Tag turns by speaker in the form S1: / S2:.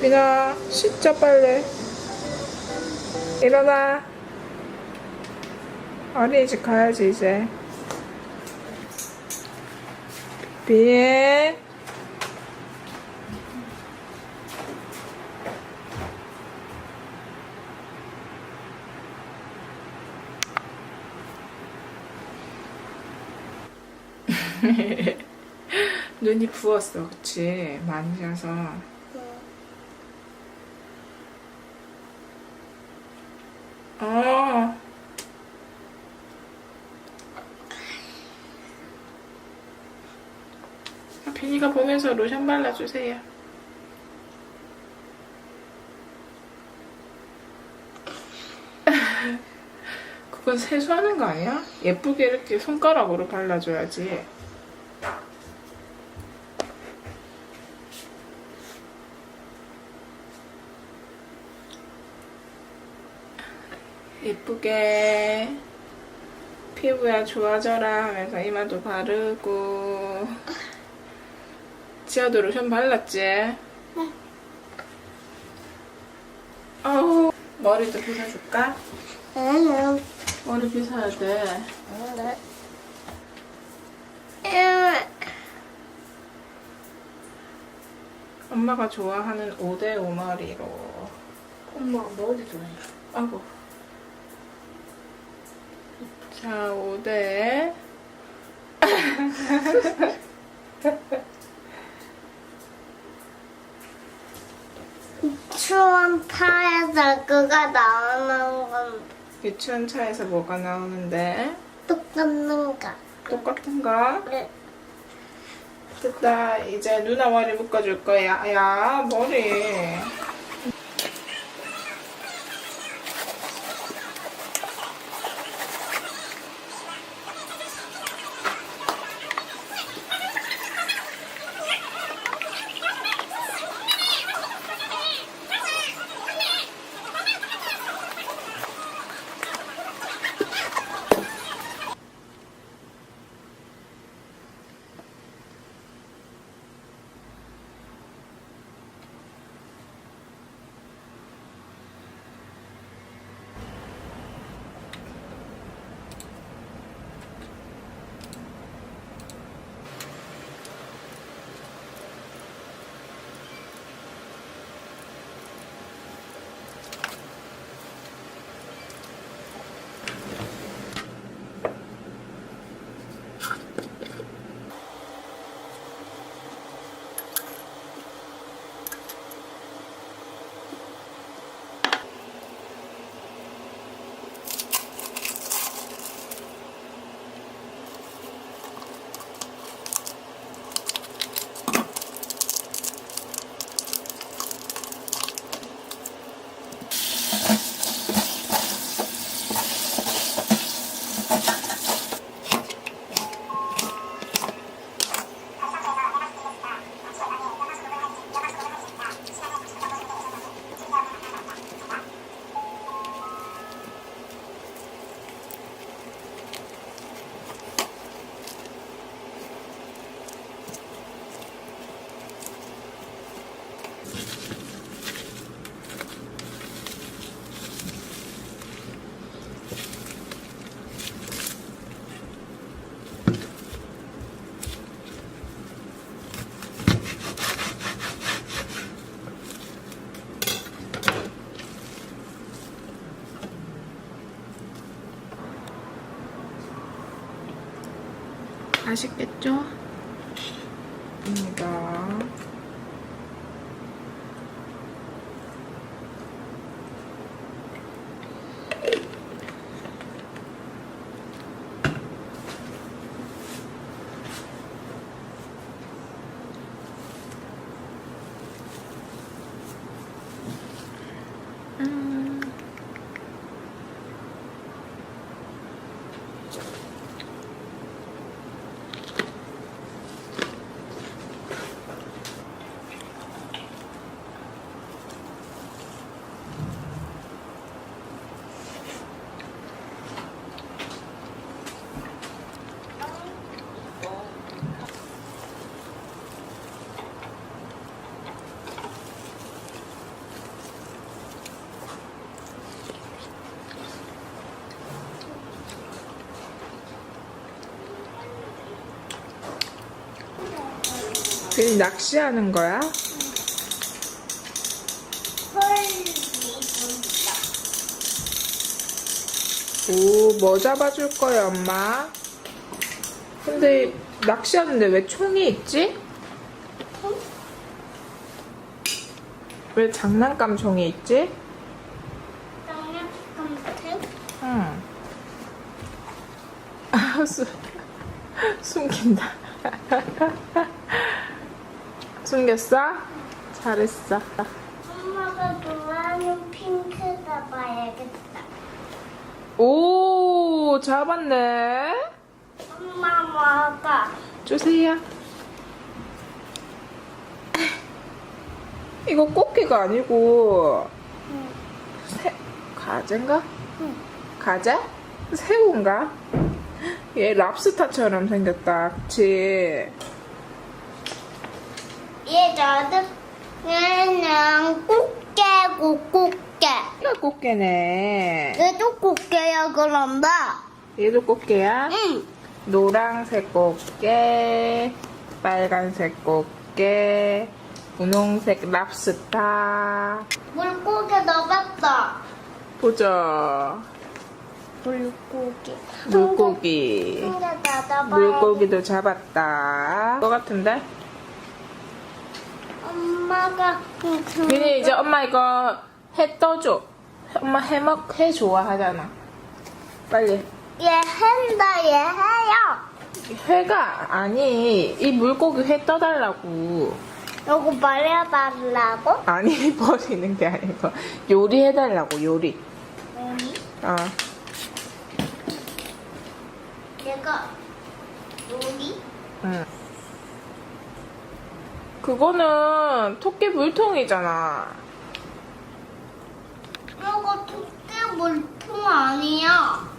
S1: 비나 씻자 빨래 일어나. 어린이집 가야지 이제 비. 눈이 부었어 그치? 많이 자서 아. 비니가 보면서 로션 발라주세요. 그건 세수하는 거 아니야? 예쁘게 이렇게 손가락으로 발라줘야지. 예쁘게 피부야 좋아져라 하면서 이마도 바르고 지아도 로션 발랐지? 네. 아우 머리도 빗어줄까?
S2: 응,
S1: 머리 빗어야 돼.
S2: 응. 응.
S1: 엄마가 좋아하는 5대 5 머리로.
S2: 엄마 머리 좋아해.
S1: 아이고. 자, 5대.
S2: 파에서 그가 나오는 건
S1: 유치원 차에서 뭐가 나오는데?
S2: 똑같는가?
S1: 똑같은가?
S2: 네.
S1: 됐다. 이제 누나 머리 묶어줄 거야. 야, 머리. 아쉽겠죠? 입니다. 괜히 낚시하는 거야? 오, 뭐 잡아줄 거야, 엄마? 근데 낚시하는데 왜 총이 있지? 왜 장난감 총이 있지?
S2: 장난감
S1: 응. 아, 수, 숨긴다. 숨겼어? 잘했어.
S2: 엄마가 좋아하는 핑크가 봐야겠다.
S1: 오, 잡았네.
S2: 엄마 먹어.
S1: 주세요. 이거 꽃게가 아니고 새, 가재인가? 가재? 새우인가? 얘 랍스타처럼 생겼다. 그치?
S2: 얘 얘는 꽃게고 꽃게.
S1: 이거 꽃게네.
S2: 얘도 꽃게야 그런데.
S1: 얘도 꽃게야?
S2: 응.
S1: 노란색 꽃게, 빨간색 꽃게, 분홍색 랍스타.
S2: 물고기 넣어봤어.
S1: 보자.
S2: 물고기.
S1: 물고기. 물고기도 잡았다. 거 같은데?
S2: 엄마가 그
S1: 민이 이제 엄마 이거 해 떠줘. 엄마 해먹 해 좋아하잖아. 빨리.
S2: 얘 한다 얘 해요.
S1: 회가 아니 이 물고기 회 떠달라고.
S2: 요거 버려달라고?
S1: 아니 버리는 게 아니고 요리해달라고 요리.
S2: 우리
S1: 어.
S2: 내가 요리?
S1: 응. 그거는 토끼 물통이잖아.
S2: 요거 토끼 물통 아니야.